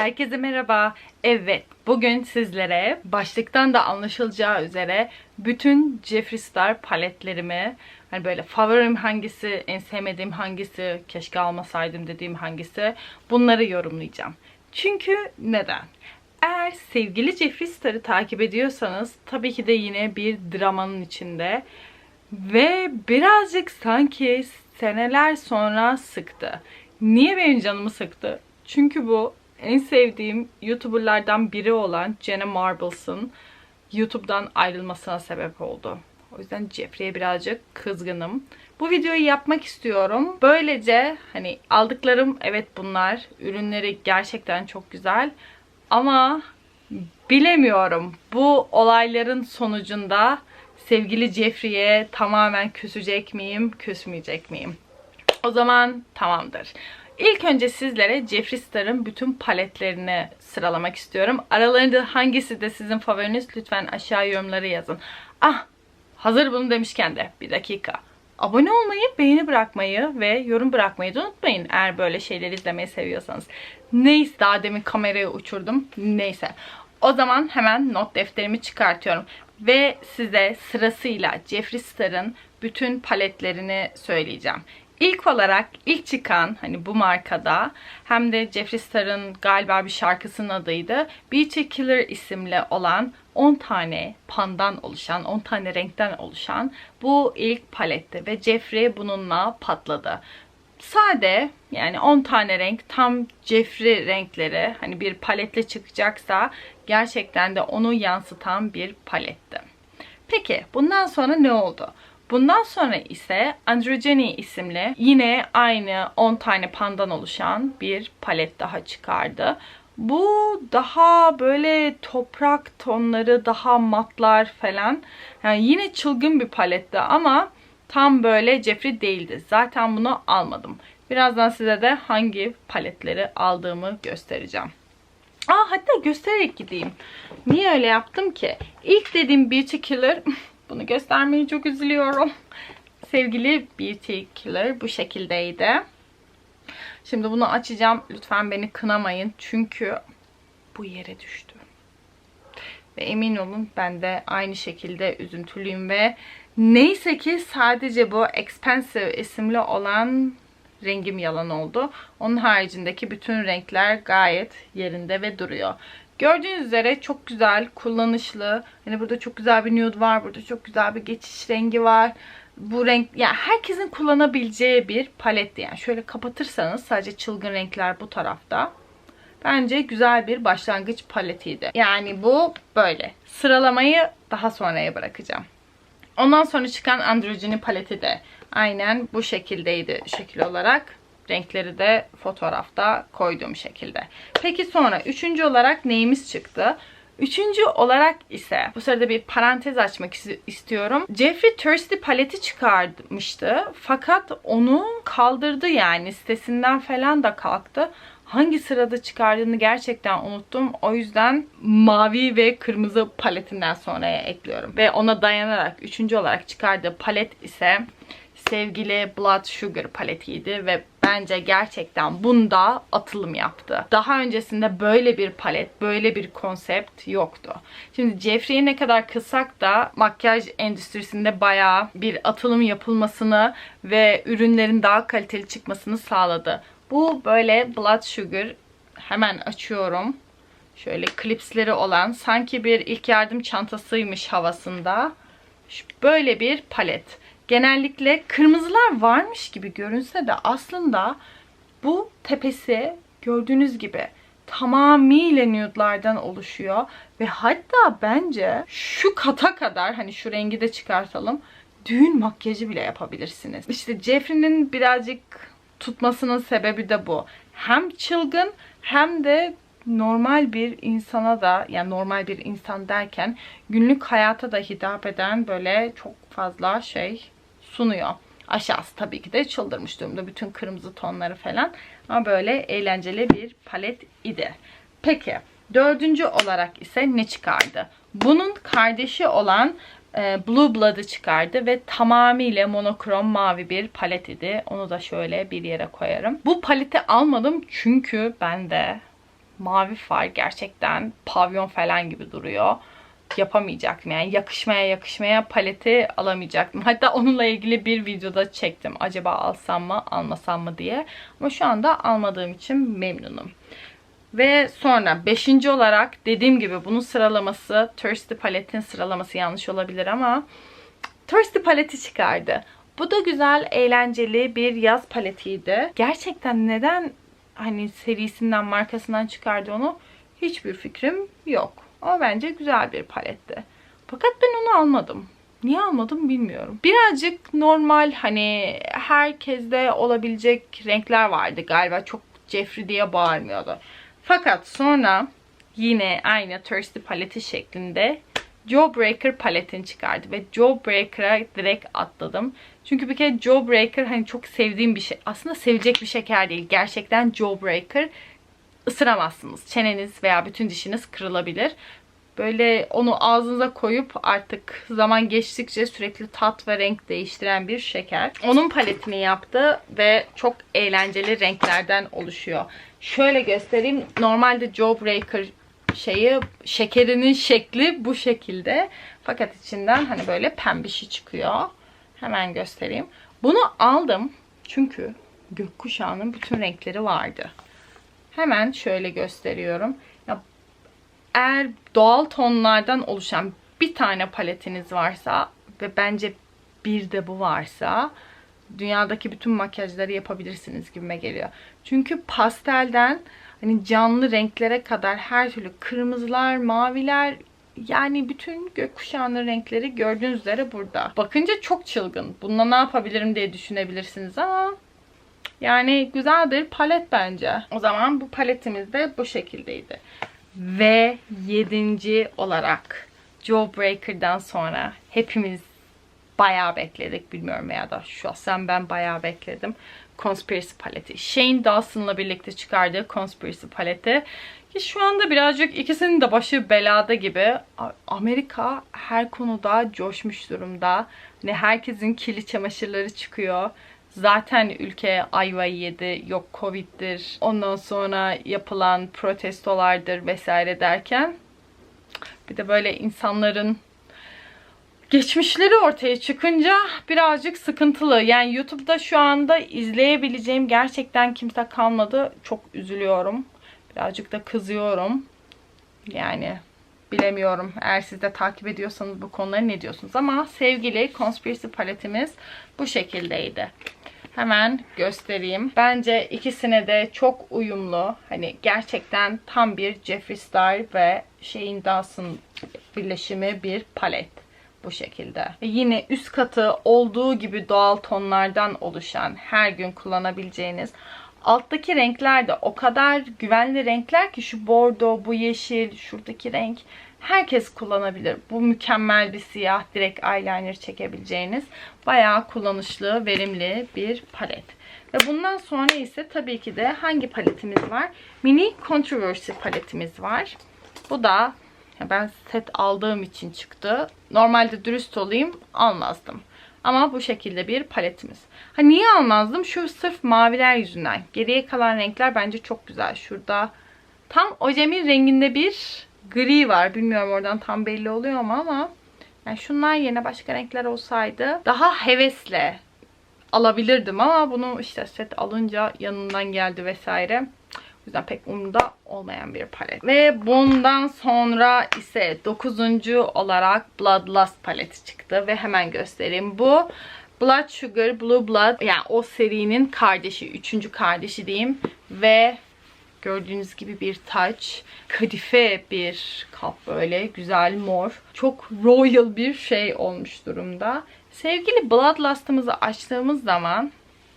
Herkese merhaba. Evet, bugün sizlere başlıktan da anlaşılacağı üzere bütün Jeffree Star paletlerimi, hani böyle favorim hangisi, en sevmediğim hangisi, keşke almasaydım dediğim hangisi, bunları yorumlayacağım. Çünkü neden? Eğer sevgili Jeffree Star'ı takip ediyorsanız tabii ki de yine bir dramanın içinde ve birazcık sanki seneler sonra sıktı. Niye benim canımı sıktı? Çünkü bu en sevdiğim YouTuber'lardan biri olan Jenna Marbles'ın YouTube'dan ayrılmasına sebep oldu. O yüzden Jeffrey'e birazcık kızgınım. Bu videoyu yapmak istiyorum. Böylece hani aldıklarım evet bunlar. Ürünleri gerçekten çok güzel. Ama bilemiyorum. Bu olayların sonucunda sevgili Jeffrey'e tamamen küsecek miyim, küsmeyecek miyim? O zaman tamamdır. İlk önce sizlere Jeffree Star'ın bütün paletlerini sıralamak istiyorum. Aralarında hangisi de sizin favoriniz lütfen aşağı yorumlara yazın. Ah hazır bunu demişken de bir dakika. Abone olmayı, beğeni bırakmayı ve yorum bırakmayı da unutmayın eğer böyle şeyleri izlemeyi seviyorsanız. Neyse daha demin kamerayı uçurdum. Neyse. O zaman hemen not defterimi çıkartıyorum. Ve size sırasıyla Jeffree Star'ın bütün paletlerini söyleyeceğim. İlk olarak ilk çıkan hani bu markada hem de Jeffree Star'ın galiba bir şarkısının adıydı. Beauty Killer isimli olan 10 tane pandan oluşan, 10 tane renkten oluşan bu ilk paletti ve Jeffree bununla patladı. Sade yani 10 tane renk tam Jeffree renkleri hani bir paletle çıkacaksa gerçekten de onu yansıtan bir paletti. Peki bundan sonra ne oldu? Bundan sonra ise Androgyny isimli yine aynı 10 tane pandan oluşan bir palet daha çıkardı. Bu daha böyle toprak tonları, daha matlar falan. Yani yine çılgın bir paletti ama tam böyle Jeffree değildi. Zaten bunu almadım. Birazdan size de hangi paletleri aldığımı göstereceğim. Aa hatta göstererek gideyim. Niye öyle yaptım ki? İlk dediğim Beauty Killer Bunu göstermeye çok üzülüyorum. Sevgili Beauty Killer bu şekildeydi. Şimdi bunu açacağım. Lütfen beni kınamayın. Çünkü bu yere düştü. Ve emin olun ben de aynı şekilde üzüntülüyüm ve neyse ki sadece bu Expensive isimli olan rengim yalan oldu. Onun haricindeki bütün renkler gayet yerinde ve duruyor. Gördüğünüz üzere çok güzel, kullanışlı. Hani burada çok güzel bir nude var. Burada çok güzel bir geçiş rengi var. Bu renk yani herkesin kullanabileceği bir paletti. Yani şöyle kapatırsanız sadece çılgın renkler bu tarafta. Bence güzel bir başlangıç paletiydi. Yani bu böyle. Sıralamayı daha sonraya bırakacağım. Ondan sonra çıkan androgyny paleti de aynen bu şekildeydi şekil olarak. Renkleri de fotoğrafta koyduğum şekilde. Peki sonra üçüncü olarak neyimiz çıktı? Üçüncü olarak ise bu sırada bir parantez açmak istiyorum. Jeffree Thirsty paleti çıkarmıştı. Fakat onu kaldırdı yani sitesinden falan da kalktı. Hangi sırada çıkardığını gerçekten unuttum. O yüzden mavi ve kırmızı paletinden sonraya ekliyorum. Ve ona dayanarak üçüncü olarak çıkardığı palet ise sevgili Blood Sugar paletiydi ve bence gerçekten bunda atılım yaptı. Daha öncesinde böyle bir palet, böyle bir konsept yoktu. Şimdi Jeffrey'i ne kadar kısak da makyaj endüstrisinde bayağı bir atılım yapılmasını ve ürünlerin daha kaliteli çıkmasını sağladı. Bu böyle Blood Sugar hemen açıyorum. Şöyle klipsleri olan sanki bir ilk yardım çantasıymış havasında. Böyle bir palet genellikle kırmızılar varmış gibi görünse de aslında bu tepesi gördüğünüz gibi tamamıyla nude'lardan oluşuyor. Ve hatta bence şu kata kadar hani şu rengi de çıkartalım düğün makyajı bile yapabilirsiniz. İşte Jeffrey'nin birazcık tutmasının sebebi de bu. Hem çılgın hem de normal bir insana da yani normal bir insan derken günlük hayata da hitap eden böyle çok fazla şey sunuyor. Aşağısı tabii ki de çıldırmış durumda. Bütün kırmızı tonları falan. Ama böyle eğlenceli bir palet idi. Peki dördüncü olarak ise ne çıkardı? Bunun kardeşi olan e, Blue Blood'ı çıkardı ve tamamıyla monokrom mavi bir palet idi. Onu da şöyle bir yere koyarım. Bu paleti almadım çünkü bende mavi far gerçekten pavyon falan gibi duruyor. Yapamayacaktım yani yakışmaya yakışmaya paleti alamayacaktım. Hatta onunla ilgili bir videoda çektim. Acaba alsam mı almasam mı diye. Ama şu anda almadığım için memnunum. Ve sonra beşinci olarak dediğim gibi bunun sıralaması Thirsty paletin sıralaması yanlış olabilir ama Thirsty paleti çıkardı. Bu da güzel, eğlenceli bir yaz paletiydi. Gerçekten neden hani serisinden, markasından çıkardı onu hiçbir fikrim yok. Ama bence güzel bir paletti. Fakat ben onu almadım. Niye almadım bilmiyorum. Birazcık normal hani herkeste olabilecek renkler vardı galiba. Çok Jeffrey diye bağırmıyordu. Fakat sonra yine aynı Thirsty paleti şeklinde Jawbreaker paletini çıkardı ve Jawbreaker'a direkt atladım. Çünkü bir kere Jawbreaker hani çok sevdiğim bir şey. Aslında sevecek bir şeker değil. Gerçekten Jawbreaker ısıramazsınız. Çeneniz veya bütün dişiniz kırılabilir. Böyle onu ağzınıza koyup artık zaman geçtikçe sürekli tat ve renk değiştiren bir şeker. Onun paletini yaptı ve çok eğlenceli renklerden oluşuyor. Şöyle göstereyim. Normalde Jawbreaker şeyi şekerinin şekli bu şekilde. Fakat içinden hani böyle pembişi çıkıyor. Hemen göstereyim. Bunu aldım çünkü gökkuşağının bütün renkleri vardı. Hemen şöyle gösteriyorum. Ya, eğer doğal tonlardan oluşan bir tane paletiniz varsa ve bence bir de bu varsa dünyadaki bütün makyajları yapabilirsiniz gibime geliyor. Çünkü pastelden hani canlı renklere kadar her türlü kırmızılar, maviler yani bütün gökkuşağının renkleri gördüğünüz üzere burada. Bakınca çok çılgın. Bununla ne yapabilirim diye düşünebilirsiniz ama yani güzel bir palet bence. O zaman bu paletimiz de bu şekildeydi. Ve yedinci olarak Jawbreaker'dan sonra hepimiz bayağı bekledik. Bilmiyorum veya da şahsen ben bayağı bekledim. Conspiracy paleti. Shane Dawson'la birlikte çıkardığı Conspiracy paleti. Ki şu anda birazcık ikisinin de başı belada gibi. Amerika her konuda coşmuş durumda. Hani herkesin kirli çamaşırları çıkıyor. Zaten ülke ayvayı yedi. Yok Covid'dir. Ondan sonra yapılan protestolardır vesaire derken bir de böyle insanların geçmişleri ortaya çıkınca birazcık sıkıntılı. Yani YouTube'da şu anda izleyebileceğim gerçekten kimse kalmadı. Çok üzülüyorum. Birazcık da kızıyorum. Yani bilemiyorum. Eğer siz de takip ediyorsanız bu konuları ne diyorsunuz? Ama sevgili Conspiracy paletimiz bu şekildeydi. Hemen göstereyim. Bence ikisine de çok uyumlu. Hani gerçekten tam bir Jeffree Star ve şeyin Dawson birleşimi bir palet. Bu şekilde. Ve yine üst katı olduğu gibi doğal tonlardan oluşan her gün kullanabileceğiniz Alttaki renkler de o kadar güvenli renkler ki şu bordo, bu yeşil, şuradaki renk herkes kullanabilir. Bu mükemmel bir siyah direkt eyeliner çekebileceğiniz bayağı kullanışlı, verimli bir palet. Ve bundan sonra ise tabii ki de hangi paletimiz var? Mini Controversy paletimiz var. Bu da ben set aldığım için çıktı. Normalde dürüst olayım almazdım. Ama bu şekilde bir paletimiz. Ha niye almazdım? Şu sırf maviler yüzünden. Geriye kalan renkler bence çok güzel. Şurada tam ojemin renginde bir gri var. Bilmiyorum oradan tam belli oluyor mu ama yani şunlar yerine başka renkler olsaydı daha hevesle alabilirdim ama bunu işte set alınca yanından geldi vesaire. O yüzden pek umurumda olmayan bir palet. Ve bundan sonra ise 9. olarak Bloodlust paleti çıktı. Ve hemen göstereyim. Bu Blood Sugar Blue Blood yani o serinin kardeşi. Üçüncü kardeşi diyeyim. Ve gördüğünüz gibi bir taç. Kadife bir kap böyle. Güzel mor. Çok royal bir şey olmuş durumda. Sevgili Bloodlust'ımızı açtığımız zaman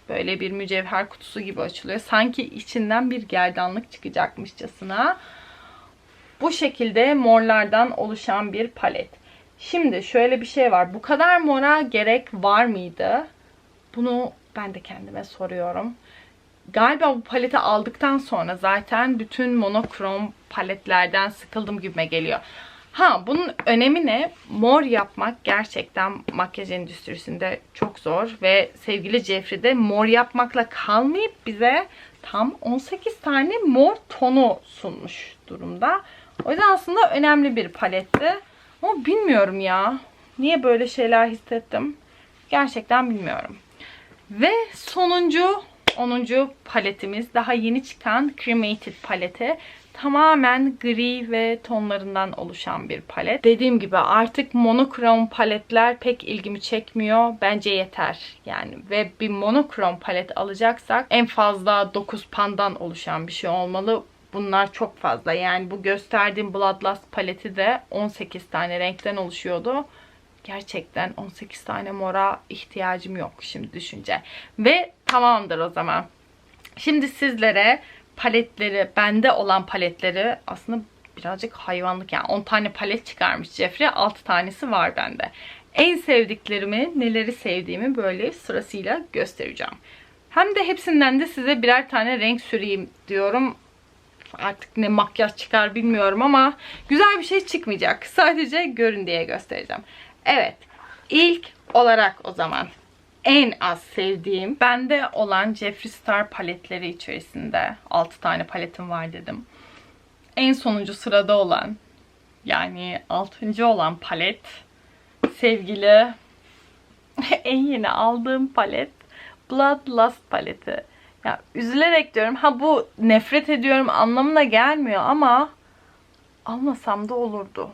Böyle bir mücevher kutusu gibi açılıyor. Sanki içinden bir gerdanlık çıkacakmışçasına. Bu şekilde morlardan oluşan bir palet. Şimdi şöyle bir şey var. Bu kadar mora gerek var mıydı? Bunu ben de kendime soruyorum. Galiba bu paleti aldıktan sonra zaten bütün monokrom paletlerden sıkıldım gibime geliyor. Ha bunun önemi ne? Mor yapmak gerçekten makyaj endüstrisinde çok zor ve sevgili Jeffrey de mor yapmakla kalmayıp bize tam 18 tane mor tonu sunmuş durumda. O yüzden aslında önemli bir paletti. Ama bilmiyorum ya. Niye böyle şeyler hissettim? Gerçekten bilmiyorum. Ve sonuncu 10. paletimiz daha yeni çıkan Cremated paleti. Tamamen gri ve tonlarından oluşan bir palet. Dediğim gibi artık monokrom paletler pek ilgimi çekmiyor. Bence yeter. Yani ve bir monokrom palet alacaksak en fazla 9 pandan oluşan bir şey olmalı. Bunlar çok fazla. Yani bu gösterdiğim Bloodlust paleti de 18 tane renkten oluşuyordu gerçekten 18 tane mora ihtiyacım yok şimdi düşünce. Ve tamamdır o zaman. Şimdi sizlere paletleri, bende olan paletleri aslında birazcık hayvanlık yani 10 tane palet çıkarmış Jeffrey. 6 tanesi var bende. En sevdiklerimi, neleri sevdiğimi böyle sırasıyla göstereceğim. Hem de hepsinden de size birer tane renk süreyim diyorum. Artık ne makyaj çıkar bilmiyorum ama güzel bir şey çıkmayacak. Sadece görün diye göstereceğim. Evet. ilk olarak o zaman en az sevdiğim bende olan Jeffree Star paletleri içerisinde 6 tane paletim var dedim. En sonuncu sırada olan yani 6. olan palet sevgili en yeni aldığım palet Bloodlust paleti. Ya üzülerek diyorum. Ha bu nefret ediyorum anlamına gelmiyor ama almasam da olurdu.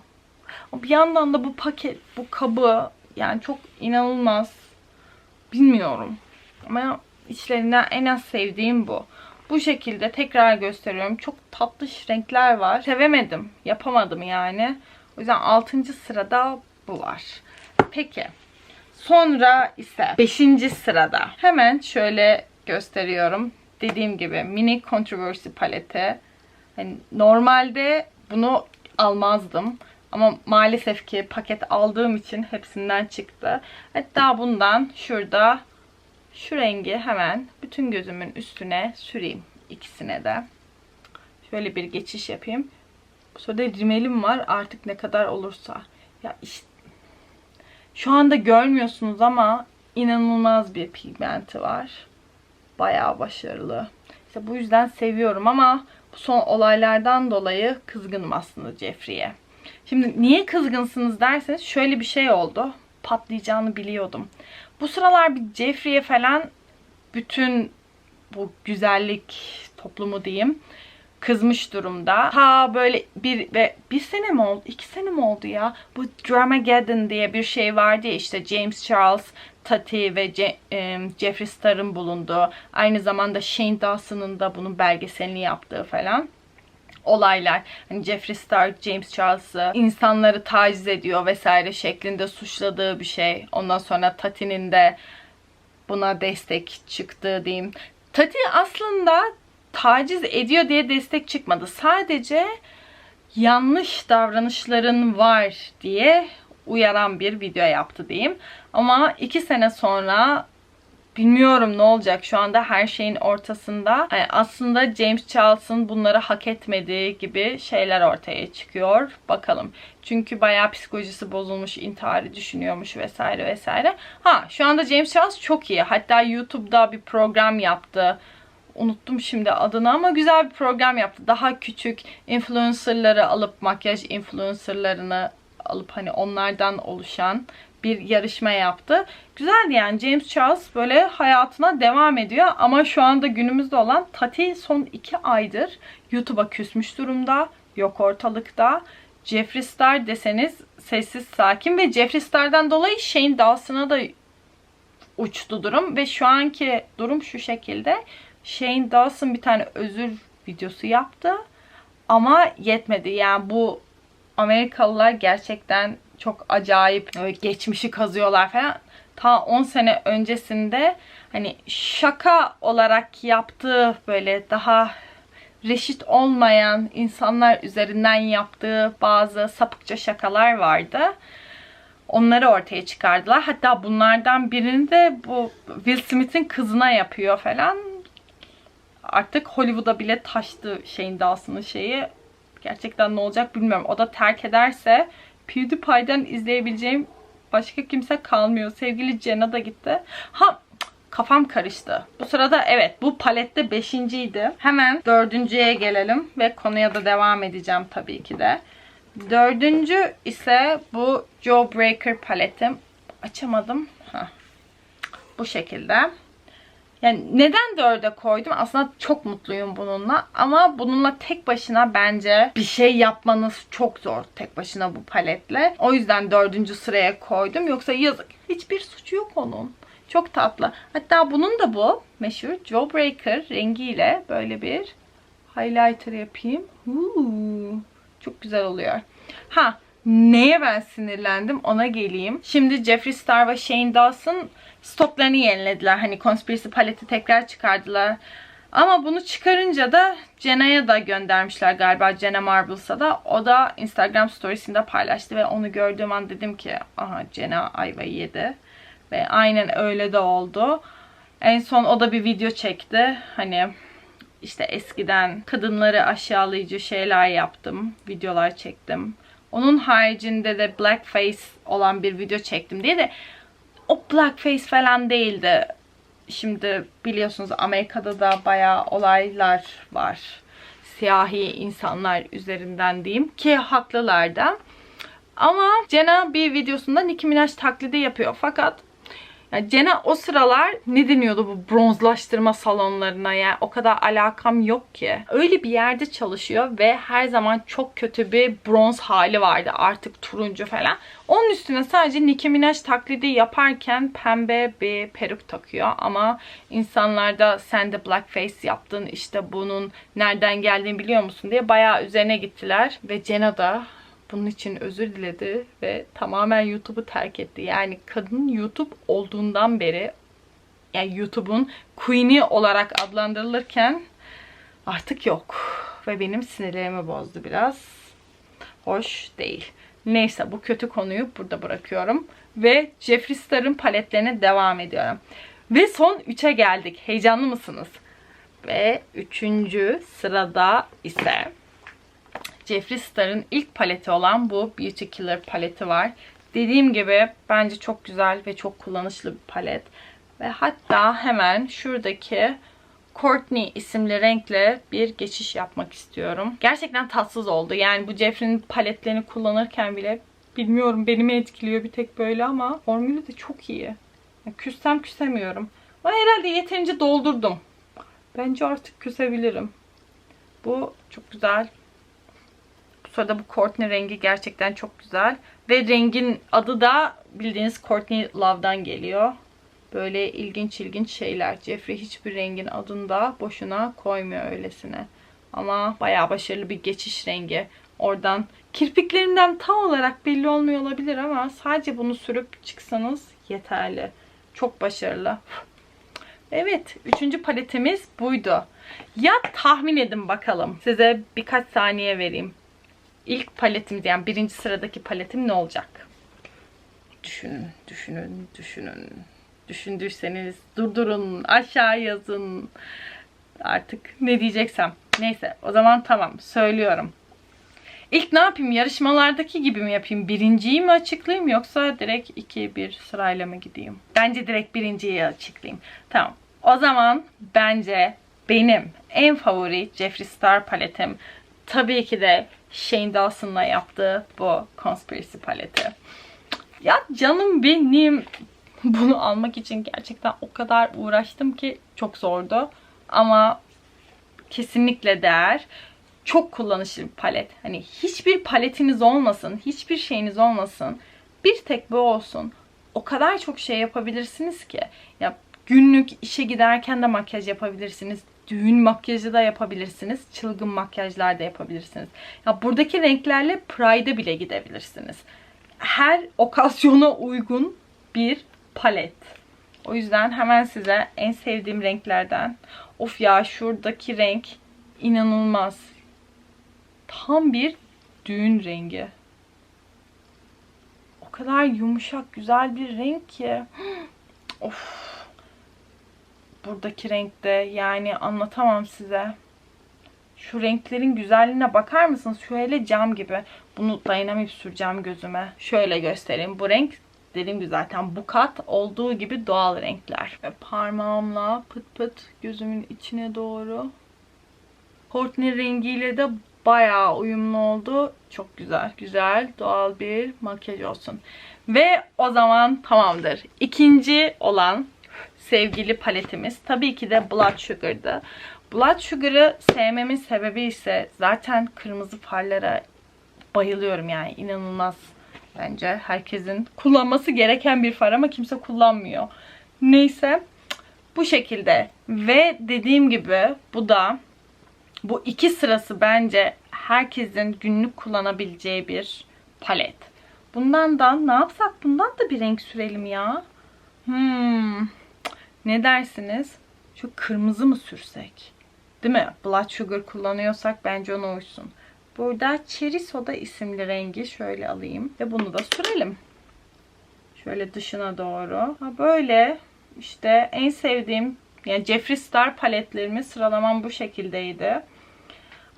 Bir yandan da bu paket, bu kabı yani çok inanılmaz. Bilmiyorum. Ama içlerinden en az sevdiğim bu. Bu şekilde tekrar gösteriyorum. Çok tatlış renkler var. Sevemedim. Yapamadım yani. O yüzden 6. sırada bu var. Peki. Sonra ise 5. sırada. Hemen şöyle gösteriyorum. Dediğim gibi mini controversy paleti. Yani normalde bunu almazdım. Ama maalesef ki paket aldığım için hepsinden çıktı. Hatta bundan şurada şu rengi hemen bütün gözümün üstüne süreyim. ikisine de. Şöyle bir geçiş yapayım. Sonra rimelim var artık ne kadar olursa. Ya işte şu anda görmüyorsunuz ama inanılmaz bir pigmenti var. Bayağı başarılı. İşte bu yüzden seviyorum ama bu son olaylardan dolayı kızgınım aslında Jeffrey'e. Şimdi niye kızgınsınız derseniz şöyle bir şey oldu. Patlayacağını biliyordum. Bu sıralar bir Jeffrey'e falan bütün bu güzellik toplumu diyeyim kızmış durumda. Ha böyle bir ve bir sene mi oldu? iki sene mi oldu ya? Bu Dramageddon diye bir şey vardı ya işte James Charles, Tati ve Je e, Jeffree Star'ın bulunduğu. Aynı zamanda Shane Dawson'ın da bunun belgeselini yaptığı falan olaylar. Hani Jeffree Star, James Charles'ı insanları taciz ediyor vesaire şeklinde suçladığı bir şey. Ondan sonra Tati'nin de buna destek çıktığı diyeyim. Tati aslında taciz ediyor diye destek çıkmadı. Sadece yanlış davranışların var diye uyaran bir video yaptı diyeyim. Ama iki sene sonra bilmiyorum ne olacak şu anda her şeyin ortasında. Yani aslında James Charles'ın bunları hak etmediği gibi şeyler ortaya çıkıyor. Bakalım. Çünkü bayağı psikolojisi bozulmuş, intiharı düşünüyormuş vesaire vesaire. Ha şu anda James Charles çok iyi. Hatta YouTube'da bir program yaptı. Unuttum şimdi adını ama güzel bir program yaptı. Daha küçük influencerları alıp makyaj influencerlarını alıp hani onlardan oluşan bir yarışma yaptı. Güzeldi yani James Charles böyle hayatına devam ediyor ama şu anda günümüzde olan Tati son iki aydır YouTube'a küsmüş durumda. Yok ortalıkta. Jeffree Star deseniz sessiz sakin ve Jeffree Star'dan dolayı Shane Dawson'a da uçtu durum ve şu anki durum şu şekilde. Shane Dawson bir tane özür videosu yaptı ama yetmedi. Yani bu Amerikalılar gerçekten çok acayip geçmişi kazıyorlar falan. Ta 10 sene öncesinde hani şaka olarak yaptığı böyle daha reşit olmayan insanlar üzerinden yaptığı bazı sapıkça şakalar vardı. Onları ortaya çıkardılar. Hatta bunlardan birini de bu Will Smith'in kızına yapıyor falan. Artık Hollywood'a bile taştı şeyin Dawson'ın şeyi. Gerçekten ne olacak bilmiyorum. O da terk ederse PewDiePie'den izleyebileceğim başka kimse kalmıyor. Sevgili Jenna da gitti. Ha kafam karıştı. Bu sırada evet bu palette beşinciydi. Hemen dördüncüye gelelim ve konuya da devam edeceğim tabii ki de. Dördüncü ise bu Jawbreaker paletim. Açamadım. Heh. Bu şekilde. Yani neden dörde koydum? Aslında çok mutluyum bununla. Ama bununla tek başına bence bir şey yapmanız çok zor tek başına bu paletle. O yüzden dördüncü sıraya koydum. Yoksa yazık. Hiçbir suçu yok onun. Çok tatlı. Hatta bunun da bu meşhur Jawbreaker rengiyle böyle bir highlighter yapayım. Uuu, çok güzel oluyor. Ha neye ben sinirlendim ona geleyim. Şimdi Jeffree Star ve Shane Dawson stoklarını yenilediler. Hani Conspiracy paleti tekrar çıkardılar. Ama bunu çıkarınca da Jenna'ya da göndermişler galiba Jenna Marbles'a da. O da Instagram storiesinde paylaştı ve onu gördüğüm an dedim ki aha Jenna ayvayı yedi. Ve aynen öyle de oldu. En son o da bir video çekti. Hani işte eskiden kadınları aşağılayıcı şeyler yaptım. Videolar çektim. Onun haricinde de blackface olan bir video çektim diye de o blackface falan değildi. Şimdi biliyorsunuz Amerika'da da bayağı olaylar var. Siyahi insanlar üzerinden diyeyim ki haklılar da. Ama Jenna bir videosunda Nicki Minaj taklidi yapıyor. Fakat yani Cena o sıralar ne deniyordu bu bronzlaştırma salonlarına yani o kadar alakam yok ki. Öyle bir yerde çalışıyor ve her zaman çok kötü bir bronz hali vardı artık turuncu falan. Onun üstüne sadece Nicki Minaj taklidi yaparken pembe bir peruk takıyor ama insanlar da sen de blackface yaptın işte bunun nereden geldiğini biliyor musun diye bayağı üzerine gittiler ve Cena da bunun için özür diledi ve tamamen YouTube'u terk etti. Yani kadın YouTube olduğundan beri yani YouTube'un queen'i olarak adlandırılırken artık yok. Ve benim sinirlerimi bozdu biraz. Hoş değil. Neyse bu kötü konuyu burada bırakıyorum. Ve Jeffree Star'ın paletlerine devam ediyorum. Ve son 3'e geldik. Heyecanlı mısınız? Ve üçüncü sırada ise Jeffree Star'ın ilk paleti olan bu Beauty Killer paleti var. Dediğim gibi bence çok güzel ve çok kullanışlı bir palet. Ve hatta hemen şuradaki Courtney isimli renkle bir geçiş yapmak istiyorum. Gerçekten tatsız oldu. Yani bu Jeffree'nin paletlerini kullanırken bile bilmiyorum beni mi etkiliyor bir tek böyle ama formülü de çok iyi. Yani küssem küsemiyorum. Ama herhalde yeterince doldurdum. Bence artık küsebilirim. Bu çok güzel sırada bu Courtney rengi gerçekten çok güzel. Ve rengin adı da bildiğiniz Courtney Love'dan geliyor. Böyle ilginç ilginç şeyler. Jeffrey hiçbir rengin adını da boşuna koymuyor öylesine. Ama bayağı başarılı bir geçiş rengi. Oradan kirpiklerinden tam olarak belli olmuyor olabilir ama sadece bunu sürüp çıksanız yeterli. Çok başarılı. Evet, üçüncü paletimiz buydu. Ya tahmin edin bakalım. Size birkaç saniye vereyim ilk paletim yani birinci sıradaki paletim ne olacak? Düşünün, düşünün, düşünün. Düşündüyseniz durdurun, aşağı yazın. Artık ne diyeceksem. Neyse o zaman tamam söylüyorum. İlk ne yapayım? Yarışmalardaki gibi mi yapayım? Birinciyi mi açıklayayım yoksa direkt 2-1 sırayla mı gideyim? Bence direkt birinciyi açıklayayım. Tamam. O zaman bence benim en favori Jeffree Star paletim tabii ki de Shane Dawson'la yaptığı bu Conspiracy paleti. Ya canım benim bunu almak için gerçekten o kadar uğraştım ki çok zordu. Ama kesinlikle değer. Çok kullanışlı bir palet. Hani hiçbir paletiniz olmasın, hiçbir şeyiniz olmasın. Bir tek bu olsun. O kadar çok şey yapabilirsiniz ki. Ya günlük işe giderken de makyaj yapabilirsiniz düğün makyajı da yapabilirsiniz. Çılgın makyajlar da yapabilirsiniz. Ya buradaki renklerle Pride'a bile gidebilirsiniz. Her okasyona uygun bir palet. O yüzden hemen size en sevdiğim renklerden. Of ya şuradaki renk inanılmaz. Tam bir düğün rengi. O kadar yumuşak, güzel bir renk ki. Of buradaki renkte. Yani anlatamam size. Şu renklerin güzelliğine bakar mısınız? Şu hele cam gibi. Bunu dayanamayıp süreceğim gözüme. Şöyle göstereyim. Bu renk dediğim gibi zaten bu kat olduğu gibi doğal renkler. Ve parmağımla pıt pıt gözümün içine doğru. Courtney rengiyle de bayağı uyumlu oldu. Çok güzel. Güzel, doğal bir makyaj olsun. Ve o zaman tamamdır. İkinci olan sevgili paletimiz tabii ki de Blood Sugar'dı. Blood Sugar'ı sevmemin sebebi ise zaten kırmızı farlara bayılıyorum yani inanılmaz bence herkesin kullanması gereken bir far ama kimse kullanmıyor. Neyse bu şekilde ve dediğim gibi bu da bu iki sırası bence herkesin günlük kullanabileceği bir palet. Bundan da ne yapsak bundan da bir renk sürelim ya. Hmm. Ne dersiniz? Şu kırmızı mı sürsek? Değil mi? Blood Sugar kullanıyorsak bence ona uysun. Burada Cherry Soda isimli rengi şöyle alayım. Ve bunu da sürelim. Şöyle dışına doğru. Ha böyle işte en sevdiğim yani Jeffree Star paletlerimi sıralamam bu şekildeydi.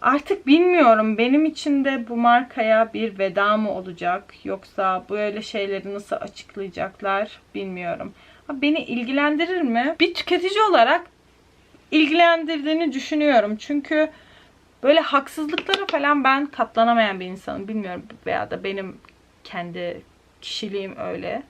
Artık bilmiyorum benim için de bu markaya bir veda mı olacak yoksa böyle şeyleri nasıl açıklayacaklar bilmiyorum. Beni ilgilendirir mi? Bir tüketici olarak ilgilendirdiğini düşünüyorum. Çünkü böyle haksızlıklara falan ben katlanamayan bir insanım. Bilmiyorum veya da benim kendi kişiliğim öyle.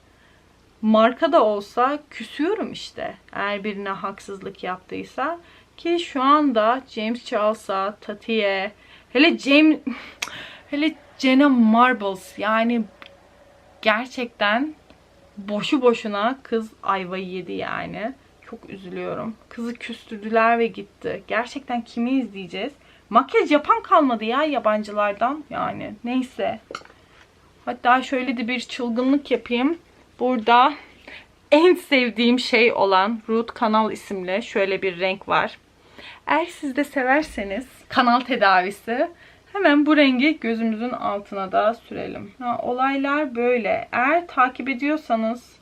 Marka da olsa küsüyorum işte. Eğer birine haksızlık yaptıysa. Ki şu anda James Charles'a, Tati'ye, hele James, hele Jenna Marbles yani gerçekten boşu boşuna kız ayvayı yedi yani. Çok üzülüyorum. Kızı küstürdüler ve gitti. Gerçekten kimi izleyeceğiz? Makyaj yapan kalmadı ya yabancılardan. Yani neyse. Hatta şöyle de bir çılgınlık yapayım. Burada en sevdiğim şey olan Root Kanal isimli şöyle bir renk var. Eğer siz de severseniz kanal tedavisi hemen bu rengi gözümüzün altına da sürelim. Ha, olaylar böyle. Eğer takip ediyorsanız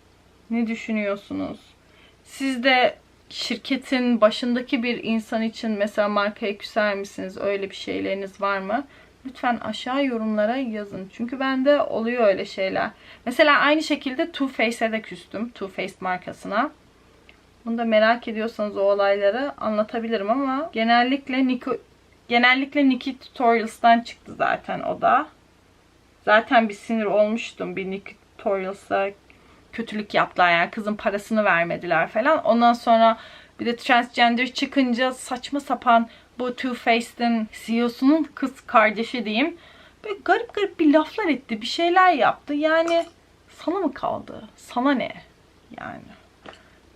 ne düşünüyorsunuz? Siz de şirketin başındaki bir insan için mesela markaya küser misiniz? Öyle bir şeyleriniz var mı? Lütfen aşağı yorumlara yazın. Çünkü bende oluyor öyle şeyler. Mesela aynı şekilde Too Faced'e de küstüm. Too Faced markasına. Bunu da merak ediyorsanız o olayları anlatabilirim ama genellikle Nico genellikle Nikki Tutorials'tan çıktı zaten o da. Zaten bir sinir olmuştum bir Nikki Tutorials'a kötülük yaptılar yani kızın parasını vermediler falan. Ondan sonra bir de transgender çıkınca saçma sapan bu Too Faced'in CEO'sunun kız kardeşi diyeyim. Böyle garip garip bir laflar etti. Bir şeyler yaptı. Yani sana mı kaldı? Sana ne? Yani.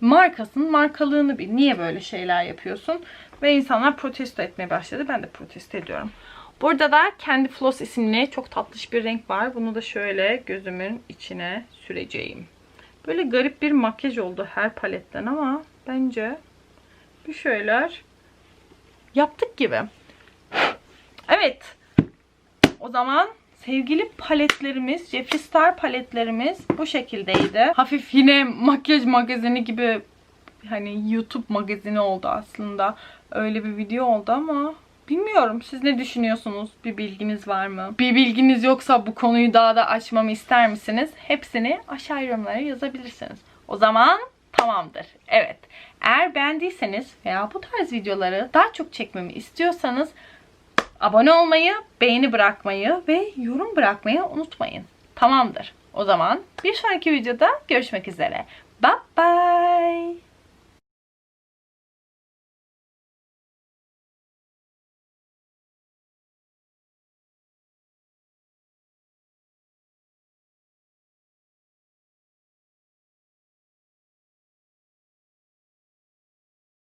Markasının markalığını bil. Niye böyle şeyler yapıyorsun? Ve insanlar protesto etmeye başladı. Ben de protesto ediyorum. Burada da Candy Floss isimli çok tatlış bir renk var. Bunu da şöyle gözümün içine süreceğim. Böyle garip bir makyaj oldu her paletten ama bence bir şeyler yaptık gibi. Evet. O zaman sevgili paletlerimiz, Jeffree Star paletlerimiz bu şekildeydi. Hafif yine makyaj magazini gibi hani YouTube magazini oldu aslında. Öyle bir video oldu ama bilmiyorum. Siz ne düşünüyorsunuz? Bir bilginiz var mı? Bir bilginiz yoksa bu konuyu daha da açmamı ister misiniz? Hepsini aşağı yorumlara yazabilirsiniz. O zaman tamamdır. Evet. Eğer beğendiyseniz veya bu tarz videoları daha çok çekmemi istiyorsanız abone olmayı, beğeni bırakmayı ve yorum bırakmayı unutmayın. Tamamdır. O zaman bir sonraki videoda görüşmek üzere. Bye bye.